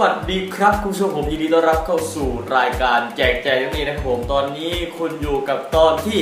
วัสดีครับคุณผู้ชมผมยินดีต้อนรับเข้าสู่รายการแจกแจงนี้นะครับผมตอนนี้คุณอยู่กับตอนที่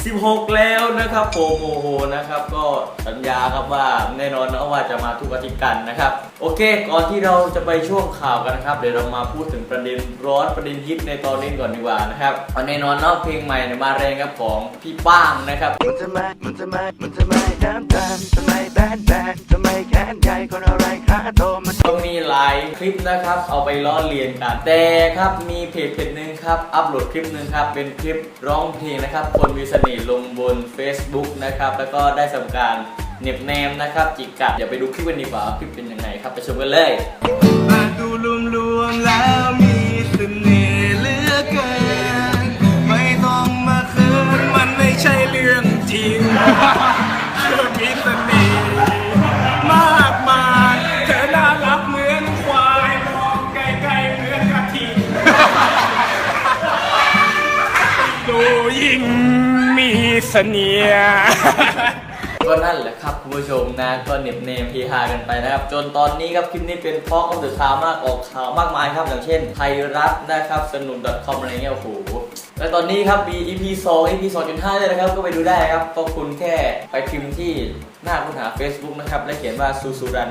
16 แล้วนะครับผมโอ้โหนะครับ ก็สัญญาครับว่าแน่นอนนะว่าจะมาทุกอาทิตย์กันนะครับโอเค ก่อนที่เราจะไปช่วงข่าวกันนะครับ เดี๋ยวเรามาพูดถึงประเด็นร้อนประเด็นฮิตในตอนนี้ก่อนดีกว่านะครับเอาแน่นอนเนาะเพลงใหม่เนี่ยมาแรงครับของพี่ป้างนะครับ มันจะม่มันจะม่มันจะม่ดำดำทำไมแบนแบนทำไมแขนใหญ่คนอะไรขาโตมันก็มีหลายคลิปนะครับ เอาไปล้อเลียนกัน แต่ครับมีเพจเพจหนึ่งครับ อัปโหลดคลิปหนึ่งครับ เป็นคลิปร้องเพลงนะครับ คนมีเสน่ห์ลงบน Facebook นะครับ แล้วก็ได้ทำการ เหน็บแนมนะครับจิกกัดอย่าไปดูคลิปกันดีกว่าคลิปเป็นยังไงครับไปชมกันเลยมาดูรวมๆแล้วมีเสน่ห์เหลือเกินไม่ต้องมาคินมันไม่ใช่เรื่องจริงเธอมีเสน่ห์มากมายเธอน่ารักเหมือนควายมองไกลๆเหมือนกระทิงดูยิ่งมีเสน่ห์ ก็นั่นแหละครับคุณผู้ชมนะก็เน็บเนมพีฮากันไปนะครับ จนตอนนี้ครับคลิปนี้เป็นพอล์กออฟเดอะทาวมากออกข่าวมากมายครับอย่างเช่นไทยรัฐนะครับสนุน .com อะไรเงี้ยโอ้โหและตอนนี้ครับมี EP 2 EP 2.5เลยนะครับก็ไปดูได้ครับก็คุณแค่ไปพิมพ์ที่ หน้าค้นหา Facebook นะครับ และเขียนว่าซูซูรัน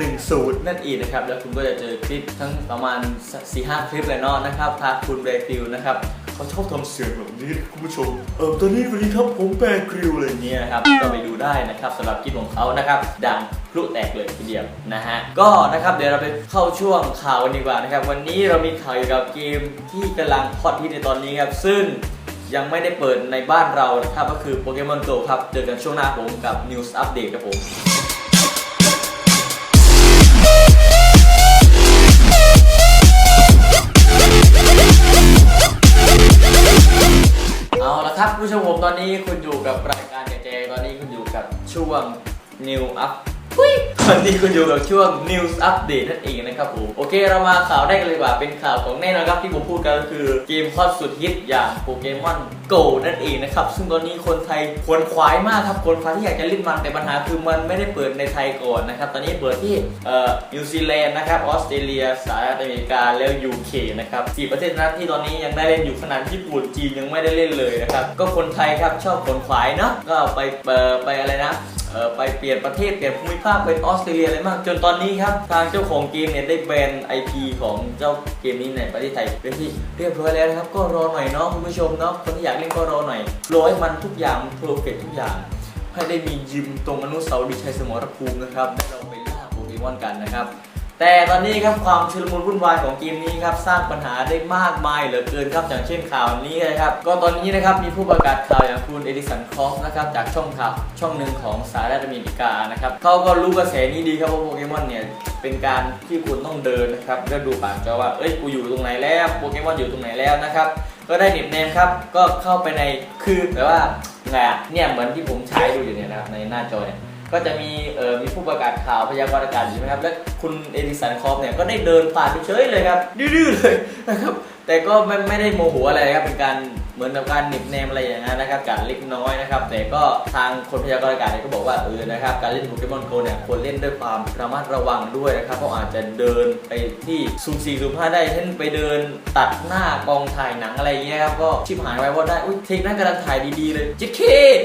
610 นั่นเองนะครับ แล้วคุณก็จะเจอคลิปทั้งประมาณ 4-5 คลิปเลยเนาะนะครับพาคุณเบรฟิลนะครับเขาชอบทำเสียงแบบนี้คุณผู้ชม เออตอนนี้วันนี้ครับผมแปลคริวอะไรเงี้ยครับ ก็ไปดูได้นะครับสำหรับคลิปของเขานะครับ ดังพลุแตกเลยทีเดียวนะฮะ ก็นะครับเดี๋ยวเราไปเข้าช่วงข่าวกันดีกว่านะครับ วันนี้เรามีข่าวเกี่ยวกับเกมที่กำลังฮอตฮิตในตอนนี้ครับ ซึ่ง ยังไม่ได้เปิดในบ้านเรานะครับก็คือโปเกมอนโกครับ เจอกันช่วงหน้าผมกับ News Update ครับผมเอาละครับผู้ชมผมตอนนี้คุณอยู่กับรายการแจกแจตอนนี้คุณอยู่กับช่วง New Up อุ๊ย ตอนนี้คุณอยู่กับช่วง News Update นั่นเองนะครับผมโอเคเรามาข่าวแรกกันเลยว่าเป็นข่าวของแน่นอนครับที่ผมพูดกันก็คือเกมฮอตสุดฮิตอย่างโปเกมอนโกนั่นเองนะครับ ซึ่งตอนนี้คนไทยควรขวายมากครับคนควายที่อยากจะเล่นมันแต่ปัญหาคือมันไม่ได้เปิดในไทยก่อนนะครับ ตอนนี้เปิดที่เอ่อนิวซีแลนด์นะครับออสเตรเลียสหรัฐอเมริกาแล้ว UK นะครับสี่ประเทศนั้นที่ตอนนี้ยังได้เล่นอยู่ขนาดญี่ปุ่นจีนยังไม่ได้เล่นเลยนะครับก็คนไทยครับชอบขนขวายเนาะก็ไปเอ่อไปอะไรนะ ไปเปลี่ยนประเทศเปลี่ยนภูมิภาคเป็นออสเตรเลียอะไรมาก จนตอนนี้ครับ ทางเจ้าของเกมเนี่ยได้แบน IP ของเจ้าเกมนี้ในประเทศไทยเป็นที่เรียบร้อยแล้วนะครับ ก็รอหน่อยเนาะคุณผู้ชมเนาะคนที่อยากเล่นก็รอหน่อยรอให้มันทุกอย่างเพอร์เฟกทุกอย่าง ให้ได้มียิมตรงอนุสาวรีย์ชัยสมรภูมินะครับได้เราไปล่าโปเกมอนกันนะครับ แต่ตอนนี้ครับความชุลมุนวุ่นวายของเกมนี้ครับสร้างปัญหาได้มากมายเหลือเกินครับอย่างเช่นข่าวนี้นะครับก็ตอนนี้นะครับมีผู้ประกาศข่าวอย่างคุณเอดิสันคอฟนะครับจากช่องข่าวช่องหนึ่งของสหรัฐอเมริกานะครับเขาก็รู้กระแสนี้ดีครับว่าโปเกมอนเนี่ยเป็นการที่คุณต้องเดินนะครับเพื่อดูผ่านจอว่าเอ้ยกูอยู่ตรงไหนแล้วโปเกมอนอยู่ตรงไหนแล้วนะครับก็ได้เน็บแนมครับก็เข้าไปในคือแบบว่าไงอะเนี่ยเหมือนที่ผมใช้ดูอยู่เนี่ยนะครับในหน้าจอเนี่ย ก็จะมีเอ่อมีผู้ประกาศข่าวพยากรณ์อากาศอยู่ใช่ไหมครับ และคุณเอดิสันคอฟเนี่ยก็ได้เดินผ่านไปเฉยเลยครับดื้อๆเลยนะครับ แต่ก็ไม่ไม่ได้โมโหอะไรนะครับเป็นการเหมือนกับการหนิบแนมอะไรอย่างนั้นนะครับการเล็กน้อยนะครับ แต่ก็ทางคนพยากรณ์อากาศเนี่ยก็บอกว่าเออนะครับการเล่นโปเกมอนโกเนี่ยควรเล่นด้วยความระมัดระวังด้วยนะครับเพราะอาจจะเดินไปที่ซูมสี่ซูมห้าได้เช่นไปเดินตัดหน้ากองถ่ายหนังอะไรอย่างเงี้ยครับก็ชิบหายไว้ว่าได้อุ้ยเทคนั้นกำลังถ่ายดีๆเลยจิ๊ดเค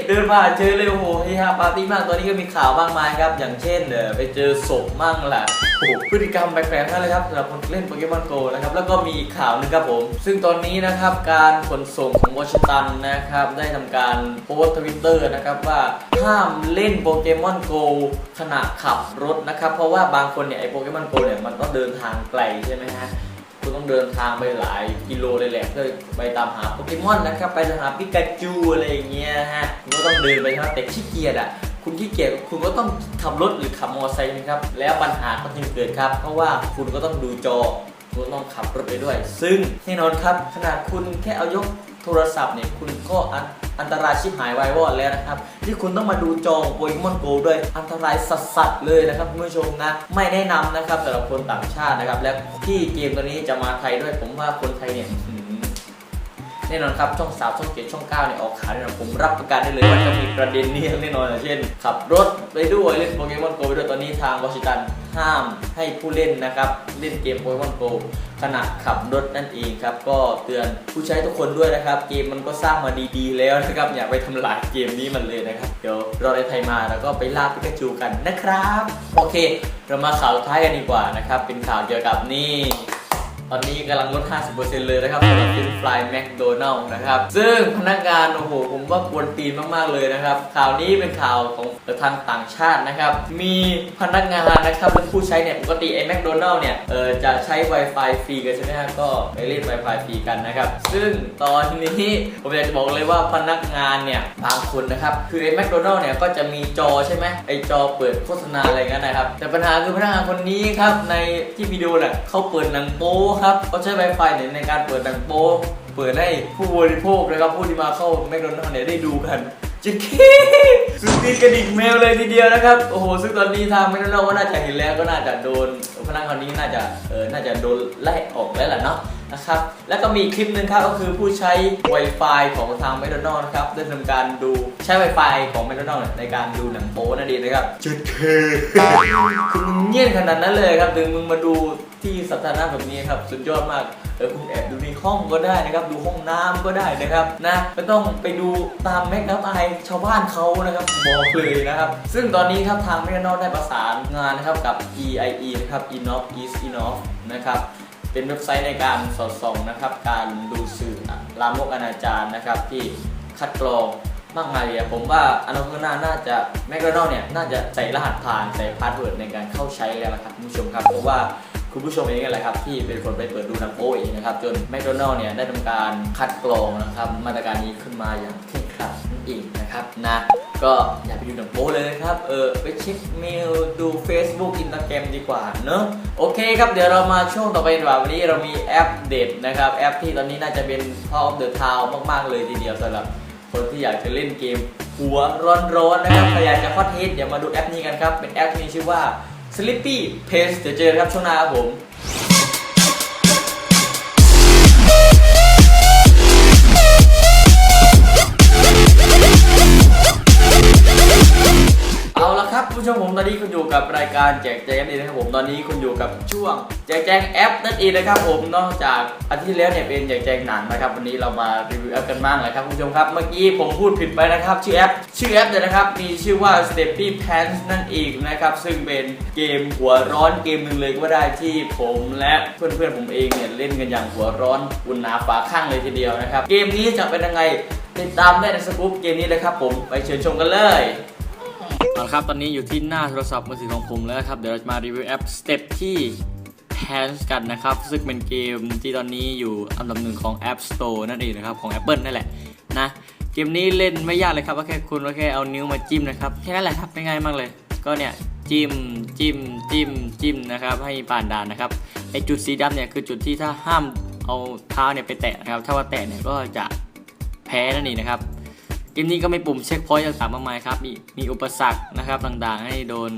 เดินมาเจอเลยโอ้โหเฮฮาปาร์ตี้มากตอนนี้ก็มีข่าวมากมายครับอย่างเช่นเออไปเจอศพมั่งล่ะโอ้โหพฤติกรรมแปลกๆนั่นเลยครับสำหรับคนเล่นโปเกมอนโกนะครับแล้วก็มีข่าวนึงครับผมซึ่งตอนนี้นะครับการขนส่งของวอชิงตันนะครับได้ทำการโพสต์ทวิตเตอร์นะครับว่าห้ามเล่นโปเกมอนโกขณะขับรถนะครับ เพราะว่าบางคนเนี่ยไอโปเกมอนโกเนี่ยมันต้องเดินทางไกลใช่ไหมฮะคุณต้องเดินทางไปหลายกิโลเลยแหละเพื่อไปตามหาโปเกมอนนะครับ ไปตามหาปิกาจูอะไรอย่างเงี้ยฮะคุณก็ต้องเดินไปนะครับแต่ขี้เกียจอะ คุณขี้เกียจคุณก็ต้องขับรถหรือขับมอเตอร์ไซค์นะครับ แล้วปัญหาก็จึงเกิดครับ เพราะว่าคุณก็ต้องดูจอ คุณต้องขับรถไปด้วย ซึ่งแน่นอนครับขนาดคุณแค่เอายกโทรศัพท์เนี่ยคุณก็อันอันตรายชิบหายวายวอดแล้วนะครับ ที่คุณต้องมาดูจองโปเกมอนโกด้วย อันตรายสัสๆเลยนะครับคุณผู้ชมนะ ไม่แนะนำนะครับสำหรับคนต่างชาตินะครับ และที่เกมตัวนี้จะมาไทยด้วยผมว่าคนไทยเนี่ย แน่นอนครับช่องสามช่องเจ็ดช่องเก้าเนี่ยออกขาวแน่นอนผมรับประกันได้เลยว่าจะมีประเด็นนี้แน่นอนอย่างเช่น ขับรถไปด้วยเล่นโปเกมอนโกไปด้วยตอนนี้ทางวอชิงตันห้ามให้ผู้เล่นนะครับเล่นเกมโปเกมอนโกขณะขับรถนั่นเองครับก็เตือนผู้ใช้ทุกคนด้วยนะครับ เกมมันก็สร้างมาดีๆ แล้วนะครับอย่าไปทำลายเกมนี้มันเลยนะครับ เดี๋ยวรอในไทยมาแล้วก็ไปล่าปิกาจูกันนะครับ โอเค เรามาข่าวท้ายกันดีกว่านะครับ เป็นข่าวเกี่ยวกับนี่ ตอนนี้กำลังลด 50%เลยนะครับสำหรับฟินฟลายแมคโดนัลล์นะครับ ซึ่งพนักงานโอ้โหผมว่ากวนตีนมากๆเลยนะครับ ข่าวนี้เป็นข่าวของทางต่างชาตินะครับ มีพนักงานนะครับเป็นผู้ใช้เนี่ยปกติไอ้แมคโดนัลล์เนี่ยเออจะใช้ Wi-Fi ฟรีกันใช่ไหมฮะก็ไปเล่น Wi-Fi ฟรีกันนะครับ ซึ่งตอนนี้ผมอยากจะบอกเลยว่าพนักงานเนี่ยบางคนนะครับคือไอ้แมคโดนัลล์เนี่ยก็จะมีจอใช่ไหมไอ้จอเปิดโฆษณาอะไรเงี้ยนะครับแต่ปัญหาคือพนักงานคนนี้ครับในที่วิดีโอเนี่ยเขาเปิดหนังโป๊ครับเขาใช้ Wi-Fi เนี่ยในการเปิดหนังโป๊เปิดให้ผู้บริโภคนะครับผู้ที่มาเข้าแมคโดนัลล์เนี่ยได้ดูกันจิ๊กกี้สุดตีนกระดิ่งแมวเลยทีเดียวนะครับ โอ้โห ซึ่งตอนนี้ทางแมคโดนัลล์ก็น่าจะเห็นแล้วก็น่าจะโดนพนักงานนี้น่าจะเออน่าจะโดนไล่ออกแล้วแหละเนาะนะครับ แล้วก็มีคลิปหนึ่งครับก็คือผู้ใช้ Wi-Fi ของทาง m c d o n a l d นะครับได้ทำการดูใช้ Wi-Fi ของ m c d o n a l d ในการดูหนังโป๊นั่นเองนะครับจุดเคคุณเงียบขนาดนั้นเลยครับถึงมึงมาดู ที่สาธารณะแบบนี้ครับสุดยอดมากเออคุณแอบดูในห้องก็ได้นะครับ ดูห้องน้ำก็ได้นะครับนะไม่ต้องไปดูตามแมกนับไอชาวบ้านเขานะครับบอกเลยนะครับ ซึ่งตอนนี้ครับทาง m c d o n a l d ได้ประสานงานนะครับกับ EIE นะครับ Enough East Enough นะครับเป็นเว็บไซต์ในการสอดส่องนะครับ การดูสื่อลามกอนาจารนะครับที่คัดกรองมากมายเลยผมว่าอนาคตข้างหน้าน่าจะแมคโดนัลเนี่ย น่าจะใส่รหัสผ่านใส่พาสเวิร์ดในการเข้าใช้แล้วนะครับคุณผู้ชมครับ เพราะว่า คุณผู้ชมเองนั่นแหละครับ ที่เป็นคนไปเปิดดูหนังโป๊เองนะครับ จนแมคโดนัลล์เนี่ยได้ทำการคัดกรองนะครับ มาตรการนี้ขึ้นมาอย่างเคร่งครัดนั่นเองนะครับนะก็อย่าไปดูหนังโป๊เลยนะครับ เออไปเช็คเมลดู Facebook Instagram ดีกว่าเนอะโอเคครับ เดี๋ยวเรามาช่วงต่อไปดีกว่าวันนี้เรามีแอปเด็ดนะครับ แอปที่ตอนนี้น่าจะเป็น Top of the Town มาก ๆ เลยทีเดียวสำหรับคนที่อยากจะเล่นเกมหัวร้อนๆนะครับใครอยากจะฮอตฮิตเดี๋ยวมาดูแอปนี้กันครับ เป็นแอปที่มีชื่อว่า Sleepy Pace เดี๋ยวเจอกันครับช่วงหน้าครับผม ผู้ชมผมตอนนี้คุณอยู่กับรายการแจกแจงแอปนี่นะครับผมตอนนี้คุณอยู่กับช่วง แจกแจงแอปนั่นเองนะครับผมนอกจากอาทิตย์ที่แล้วเนี่ยเป็นแจกแจงหนังนะครับวันนี้เรามารีวิวแอปกันบ้างเลยครับคุณผู้ชมครับเมื่อกี้ผมพูดผิดไปนะครับชื่อแอปชื่อแอปเนี่ยนะครับมีชื่อว่า Steppy Pants นั่นเองนะครับซึ่งเป็นเกมหัวร้อนเกมหนึ่งเลยก็ได้ที่ผมและเพื่อนๆผมเองเนี่ยเล่นกันอย่างหัวร้อนอุ่นหนาฝาข้างเลยทีเดียวนะครับเกมนี้จะเป็นยังไงติดตามได้ในสกู๊ปเกมนี้เลยครับผมไปเชิญชมกันเลย เอาละครับ ตอนนี้อยู่ที่หน้าโทรศัพท์มือถือของผมแล้วครับ เดี๋ยวเราจะมารีวิวแอป Step ที่ Pants กันนะครับซึ่งเป็นเกมที่ตอนนี้อยู่อันดับหนึ่งของ App Store นั่นเองนะครับ ของ Apple นั่นแหละนะ เกมนี้เล่นไม่ยากเลยครับว่าแค่คุณก็แค่เอานิ้วมาจิ้มนะครับ แค่นั้นแหละครับง่ายมากเลย ก็เนี่ยจิ้มจิ้มจิ้มจิ้มนะครับ ให้ผ่านด่านนะครับไอจุดสีดำเนี่ยคือจุดที่ถ้าห้ามเอาเท้าเนี่ยไปแตะนะครับ ถ้าว่าแตะเนี่ยก็จะแพ้นั่นเองนะครับ เกมนี้ก็ไมีปุ่มเช็คพอยต์ต่างๆมากมายครับ มีมีอุปสรรคนะครับต่างๆ ให้โดน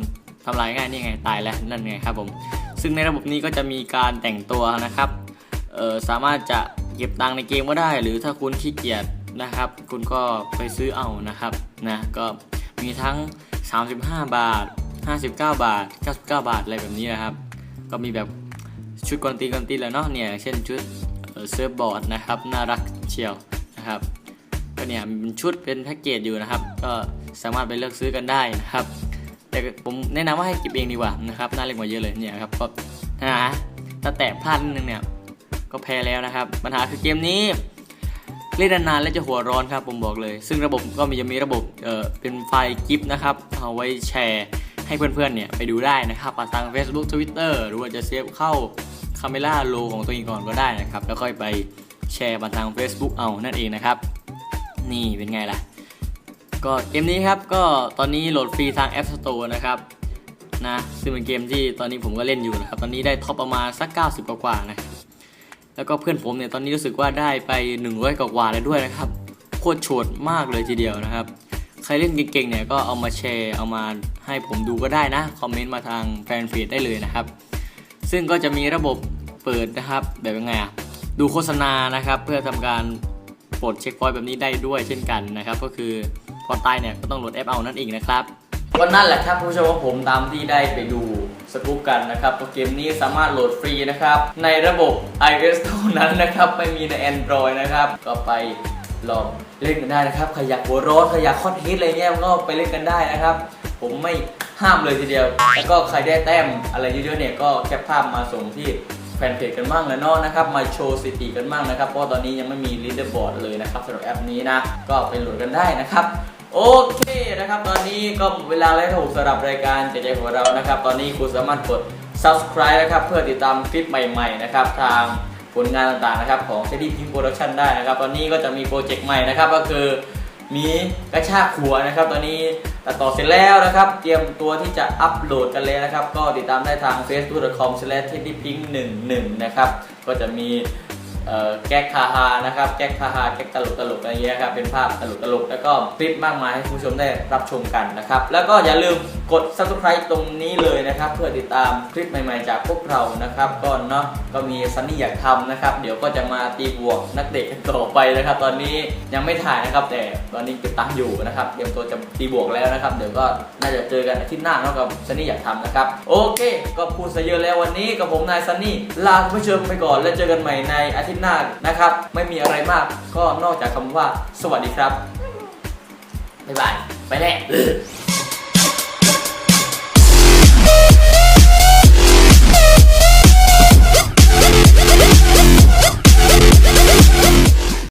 ทำลายง่ายนี่ไงตายแล้วนั่นไงครับผม ซึ่งในระบบนี้ก็จะมีการแต่งตัวนะครับเออสามารถจะเก็บตังในเกมก็ได้ หรือถ้าคุณขี้เกียจนะครับ คุณก็ไปซื้อเอานะครับนะก็มีทั้ง 35 บาท 59 บาท 99 บาทอะไรแบบนี้นะครับ ก็มีแบบชุดกวนตีกวนตีแล้วเนาะเนี่ยเช่นชุดเอ่อเซิร์ฟบอร์ดนะครับน่ารักเชียวนะครับ ก็เนี่ยเป็นชุดเป็นแพ็กเกจอยู่นะครับ ก็สามารถไปเลือกซื้อกันได้นะครับ แต่ผมแนะนำว่าให้เก็บเองดีกว่านะครับน่าเล่นกว่าเยอะเลยเนี่ยครับก็นะถ้าแตะพลาดนิดนึงเนี่ยก็แพ้แล้วนะครับ ปัญหาคือเกมนี้เล่นนานๆแล้วจะหัวร้อนครับผมบอกเลย ซึ่งระบบก็มีจะมีระบบเอ่อเป็นไฟล์กิฟต์นะครับเอาไว้แชร์ให้เพื่อนๆเนี่ยไปดูได้นะครับผ่านทาง Facebook Twitter หรือว่าจะเซฟเข้าคาเมล่าโลของตัวเองก่อนก็ได้นะครับ แล้วค่อยไปแชร์ผ่านทาง Facebook เอานั่นเองนะครับ นี่เป็นไงล่ะ ก็เกมนี้ครับก็ตอนนี้โหลดฟรีทาง App Store นะครับนะซึ่งเป็นเกมที่ตอนนี้ผมก็เล่นอยู่นะครับ ตอนนี้ได้ท็อปประมาณสัก 90 กว่าๆนะแล้วก็เพื่อนผมเนี่ยตอนนี้รู้สึกว่าได้ไป 100 กว่าๆเลยด้วยนะครับโคตรโฉดมากเลยทีเดียวนะครับ ใครเล่นเก่งๆเนี่ยก็เอามาแชร์เอามาให้ผมดูก็ได้นะคอมเมนต์มาทางแฟนเพจได้เลยนะครับ ซึ่งก็จะมีระบบเปิดนะครับ แบบยังไงอะดูโฆษณานะครับ เพื่อทำการ ปลดเช็คพอยต์แบบนี้ได้ด้วยเช่นกันนะครับ ก็คือพอตายเนี่ยก็ต้องโหลดแอปเอานั่นเองนะครับวันนั้นแหละครับผู้ชมว่าผมตามที่ได้ไปดูสกู๊ปกันนะครับเกมนี้สามารถโหลดฟรีนะครับ ในระบบ iOS เท่านั้นนะครับ ไม่มีใน Android นะครับ ก็ไปลองเล่นกันได้นะครับใครอยากหัวร้อนใครอยากคอนฮิตอะไรเงี้ยก็ไปเล่นกันได้นะครับ ผมไม่ห้ามเลยทีเดียว แล้วก็ใครได้แต้มอะไรเยอะๆเนี่ยก็แคปภาพมาส่งที่ แฟนเพจกันบ้างแล้วเนาะนะครับ มาโชว์สถิติกันบ้างนะครับ เพราะตอนนี้ยังไม่มีลีดเดอร์บอร์ดเลยนะครับสำหรับแอปนี้นะ ก็ไปโหลดกันได้นะครับ โอเคนะครับ ตอนนี้ก็หมดเวลาแล้วครับผมสำหรับรายการเจ๊ๆของเรานะครับ ตอนนี้คุณสามารถกด subscribe นะครับ เพื่อติดตามคลิปใหม่ ๆ นะครับ ทางผลงานต่างๆนะครับของ Teddy Pink Production ได้นะครับ ตอนนี้ก็จะมีโปรเจกต์ใหม่นะครับก็คือมีกระชากหัวนะครับ ตอนนี้ ตัดต่อเสร็จแล้วนะครับ เตรียมตัวที่จะอัปโหลดกันเลยนะครับ ก็ติดตามได้ทาง facebook.com/teddypink11 นะครับ ก็จะมี แก๊กคาฮานะครับแก๊กคาฮาแก๊กตลกตลกอะไรเงี้ยครับเป็นภาพตลกตลกแล้วก็คลิปมากมายให้ผู้ชมได้รับชมกันนะครับแล้วก็อย่าลืมกด subscribe ตรงนี้เลยนะครับเพื่อติดตามคลิปใหม่ๆจากพวกเรานะครับก็เนาะก็มีซันนี่อยากทำนะครับเดี๋ยวก็จะมาตีบวกนักเตะกันต่อไปนะครับ ตอนนี้ยังไม่ถ่ายนะครับแต่ตอนนี้เก็บตังค์อยู่นะครับเตรียมตัวจะตีบวกแล้วนะครับ เดี๋ยวก็น่าจะเจอกันอาทิตย์หน้าเนาะกับซันนี่อยากทำนะครับโอเค ก็พูดซะเยอะแล้ววันนี้กับผมนายซันนี่ลาคุณผู้ชมไปก่อนแล้วเจอกันใหม่ในอาทิตย์หน้านะครับ ไม่มีอะไรมากก็นอกจากคำว่า สวัสดีครับ บ๊ายบาย ไปแล้ว